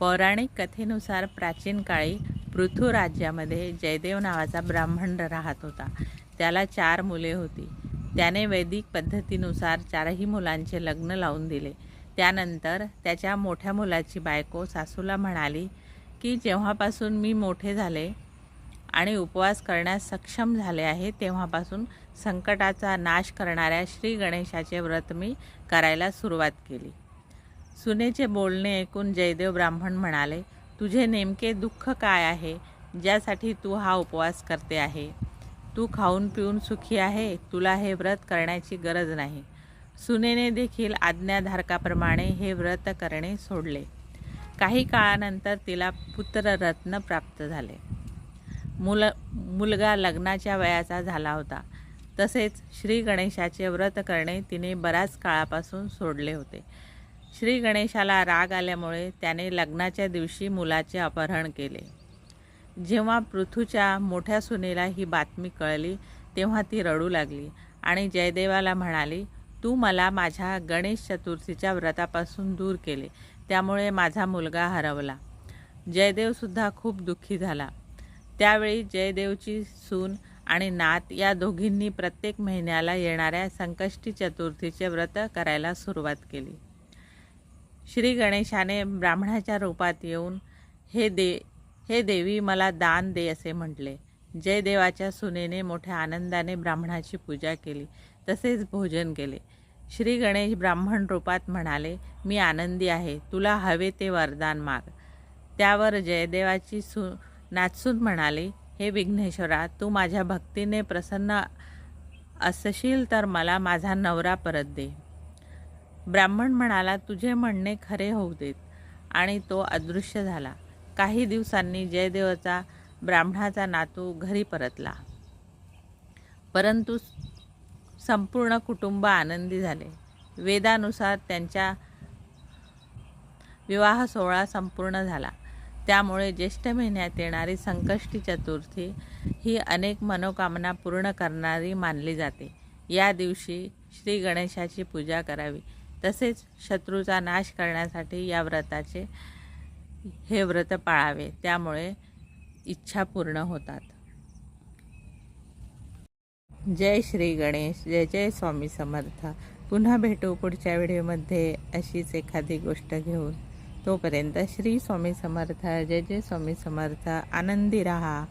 पौराणिक कथेनुसार प्राचीन काळी पृथू राज्यामध्ये जयदेव नावाचा ब्राह्मण राहत होता. त्याला चार मुले होती. त्याने वैदिक पद्धतीनुसार चारही मुलांचे लग्न लावून दिले. त्यानंतर त्याच्या मोठ्या मुलाची बायको सासूला म्हणाली की जेव्हापासून मी मोठे झाले आणि उपवास करण्यास सक्षम झाले आहे तेव्हापासून संकटाचा नाश करणाऱ्या श्री गणेशाचे व्रत मी करायला सुरुवात केली. सुनेचे बोलणे ऐकून जयदेव ब्राह्मण म्हणाले तुझे नेमके दुःख काय आहे? ज्यासाठी तू हा उपवास करते आहे. तू खाऊन पिऊन सुखी आहे तुला हे व्रत करण्याची गरज नाही. सुनेने देखील आज्ञाधारकाप्रमाणे हे व्रत करणे सोडले. काही काळानंतर तिला पुत्ररत्न प्राप्त झाले. मुल मुलगा लग्नाच्या वयाचा झाला होता. तसेच श्री गणेशाचे व्रत करणे तिने बऱ्याच काळापासून सोडले होते. श्री गणेशाला राग आल्यामुळे त्याने लग्नाच्या दिवशी मुलाचे अपहरण केले. जेव्हा पृथूच्या मोठ्या सुनेला ही बातमी कळली तेव्हा ती रडू लागली आणि जयदेवाला म्हणाली तू मला माझ्या गणेश चतुर्थीच्या व्रतापासून दूर केले त्यामुळे माझा मुलगा हरवला. जयदेवसुद्धा खूप दुःखी झाला. त्यावेळी जयदेवची सून आणि नात या दोघींनी प्रत्येक महिन्याला येणाऱ्या संकष्टी चतुर्थीचे व्रत करायला सुरुवात केली. श्री गणेशाने ब्राह्मणाच्या रूपात येऊन हे दे हे देवी मला दान दे असे म्हटले. जयदेवाच्या सुनेने मोठ्या आनंदाने ब्राह्मणाची पूजा केली. तसेच भोजन केले. श्री गणेश ब्राह्मण रूपात म्हणाले मी आनंदी आहे. तुला हवे ते वरदान माग. त्यावर जयदेवाची सु नाचून म्हणाले हे विघ्नेश्वरा तू माझ्या भक्तीने प्रसन्न असशील तर मला माझा नवरा परत दे. ब्राह्मण म्हणाला तुझे म्हणणे खरे होऊ देत. आणि तो अदृश्य झाला. काही दिवसांनी जयदेवाचा ब्राह्मणाचा नातू घरी परतला. परंतु संपूर्ण कुटुंब आनंदी झाले. वेदानुसार त्यांच्या विवाह सोहळा संपूर्ण झाला. त्यामुळे ज्येष्ठ महिन्यात येणारी संकष्टी चतुर्थी ही अनेक मनोकामना पूर्ण करणारी मानली जाते. या दिवशी श्री गणेशाची पूजा करावी. तसेच शत्रूचा नाश करण्यासाठी या व्रताचे हे व्रत पाळावे त्यामुळे इच्छा पूर्ण होतात. जय श्री गणेश जय जय स्वामी समर्थ. पुन्हा भेटू पुढच्या व्हिडिओमध्ये अशीच एखादी गोष्ट घेऊन. तोपर्यंत श्री स्वामी समर्थ जय जय स्वामी समर्थ. आनंदी रहा.